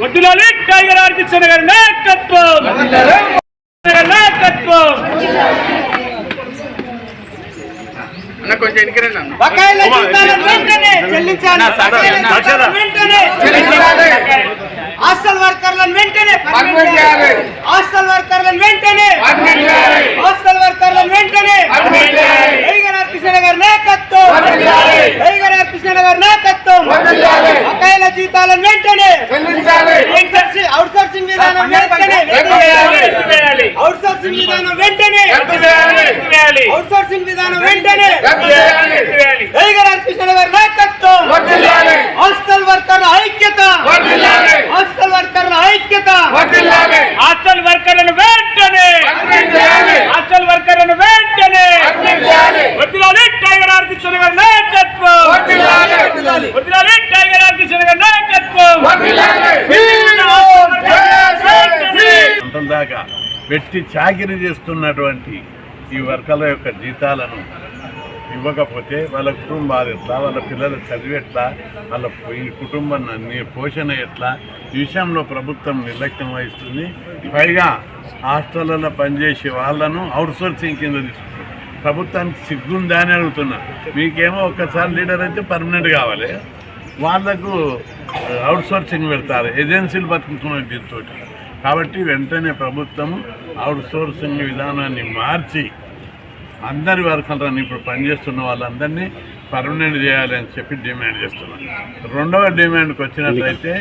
వద్దులాలి tiger Arkishan గారి నాయకత్వం. నాయకత్వం. అన్న కొంచెం ఎన్నికరండి అన్న బకాయిల జీతాలను వెంటనే చెల్లించాలి బకాయిల జీతాలను వెంటనే చెల్లించాలి హాస్టల్ వర్కర్లను వెంటనే పర్మనెంట్ చేయాలి హాస్టల్ వర్కర్లను వెంటనే హాస్టల్ వర్కర్లను వెంటనే ఐగర్ కృష్ణ గారి నాయకత్వం ఐగర్ కృష్ణ గారి నాయకత్వం బకాయిల జీతాలను వెంటనే అవుట్ సోర్సింగ్ విధానం వెంటనే ఎత్తివేయాలి అవుట్ సోర్సింగ్ విధానం వెంటనే అవుట్ సోర్సింగ్ విధానం వెంటనే కృష్ణ గారి నాయకత్వం హాస్టల్ వర్కర్ల ఐక్యత హాస్టల్ వర్కర్ల ఐక్యత హాస్టల్ వర్కర్లను వెంటనే హాస్టల్ వర్కర్లను వెంటనే వద్దులాలి టైగర్ ఆర్కిషన్ గారి నాయకత్వం వద్దులాలి టైగర్ ఆర్కిషన్ గారి నాయకత్వం దాకా పెట్టి చాకిరీ చేస్తున్నటువంటి ఈ వర్గాల యొక్క జీతాలను ఇవ్వకపోతే వాళ్ళ కుటుంబాలు ఎట్లా వాళ్ళ పిల్లల చదివి ఎట్లా వాళ్ళ ఈ కుటుంబం పోషణ ఎట్లా ఈ విషయంలో ప్రభుత్వం నిర్లక్ష్యం వహిస్తుంది. పైగా హాస్టళ్ళలో పనిచేసే వాళ్ళను అవుట్సోర్సింగ్ కింద తీసుకుంటారు. ప్రభుత్వానికి సిగ్గుందా అని అడుగుతున్నా. మీకేమో ఒక్కసారి లీడర్ అయితే పర్మనెంట్ కావాలి. వాళ్ళకు అవుట్సోర్సింగ్ పెడతారు. ఏజెన్సీలు బతుకుతున్నాయి దీంతో కాబట్టి వెంటనే ప్రభుత్వం అవుట్ సోర్సింగ్ విధానాన్ని మార్చి అందరి వర్కర్లను ఇప్పుడు పనిచేస్తున్న వాళ్ళందరినీ పర్మనెంట్ చేయాలని చెప్పి డిమాండ్ చేస్తున్నాం. రెండవ డిమాండ్కి వచ్చినట్లయితే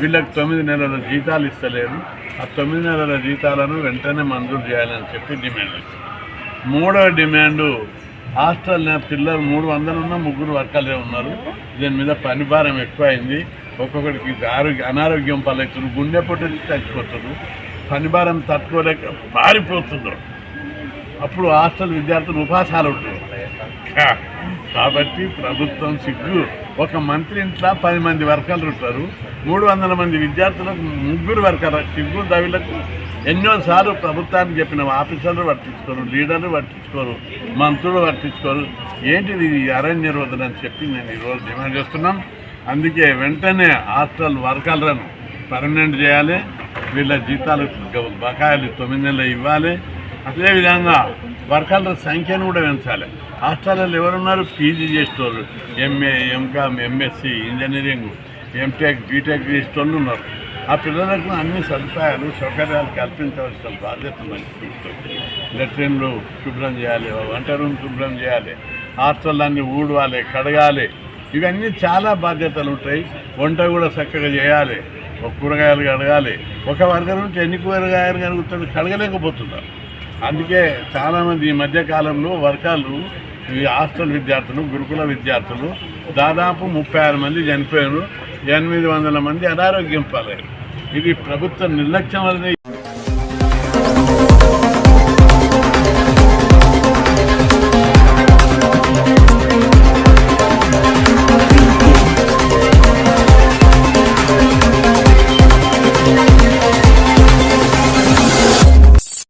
వీళ్ళకి తొమ్మిది నెలల జీతాలు ఇస్తలేరు. ఆ తొమ్మిది నెలల జీతాలను వెంటనే మంజూరు చేయాలని చెప్పి డిమాండ్ చేస్తున్నాం. మూడవ డిమాండు హాస్టల్ పిల్లలు మూడు వందలు ఉన్న ముగ్గురు వర్కర్లే ఉన్నారు. దీని మీద పని భారం ఎక్కువైంది. ఒక్కొక్కడికి ఆరోగ్య అనారోగ్యం పాలవుతున్నారు గుండె పొట్టి చచ్చిపోతున్నారు పనిభారం తట్టుకోలేక పారిపోతున్నారు అప్పుడు హాస్టల్ విద్యార్థులు ఉపాసాలు ఉంటుంది కాబట్టి ప్రభుత్వం సిగ్గు. ఒక మంత్రి ఇంట్లో పది మంది వర్కర్లు ఉంటారు. మూడు వందల మంది విద్యార్థులకు ముగ్గురు వర్కర్లు సిగ్గు దవిలకు ఎన్నోసార్లు ప్రభుత్వానికి చెప్పిన ఆఫీసర్లు పట్టించుకోరు లీడర్లు పట్టించుకోరు మంత్రులు పట్టించుకోరు. ఏంటిది ఈ అరణ్య నిరోధన అని చెప్పి నేను ఈరోజు డిమాండ్ చేస్తున్నాం. అందుకే వెంటనే హాస్టల్ వర్కర్లను పర్మనెంట్ చేయాలి. వీళ్ళ జీతాలు బకాయిలు తొమ్మిది నెలలు ఇవ్వాలి. అదేవిధంగా వర్కర్ల సంఖ్యను కూడా పెంచాలి. హాస్టల్లో ఎవరున్నారు? పీజీ చేసేటోళ్ళు MA MCom MSc engineering MTech BTech చేసేటోళ్ళు ఉన్నారు. ఆ పిల్లలకు అన్ని సదుపాయాలు సౌకర్యాలు కల్పించవలసిన బాధ్యత మనకి లెట్రిన్లు శుభ్రం చేయాలి వంట రూమ్ శుభ్రం చేయాలి. హాస్టల్లన్నీ ఊడవాలి కడగాలి. ఇవన్నీ చాలా బాధ్యతలు ఉంటాయి. వంట కూడా చక్కగా చేయాలి. ఒక కూరగాయలు కడగాలి. ఒక వర్గం నుంచి ఎన్ని కూరగాయలు కడుగుతాడు కడగలేకపోతున్నారు. అందుకే చాలామంది ఈ మధ్యకాలంలో వర్గాలు ఈ హాస్టల్ విద్యార్థులు గురుకుల విద్యార్థులు దాదాపు ముప్పై ఆరు మంది చనిపోయారు. ఎనిమిది వందల మంది అనారోగ్యం పాలయ్యారు. ఇది ప్రభుత్వ నిర్లక్ష్యం వల్లనే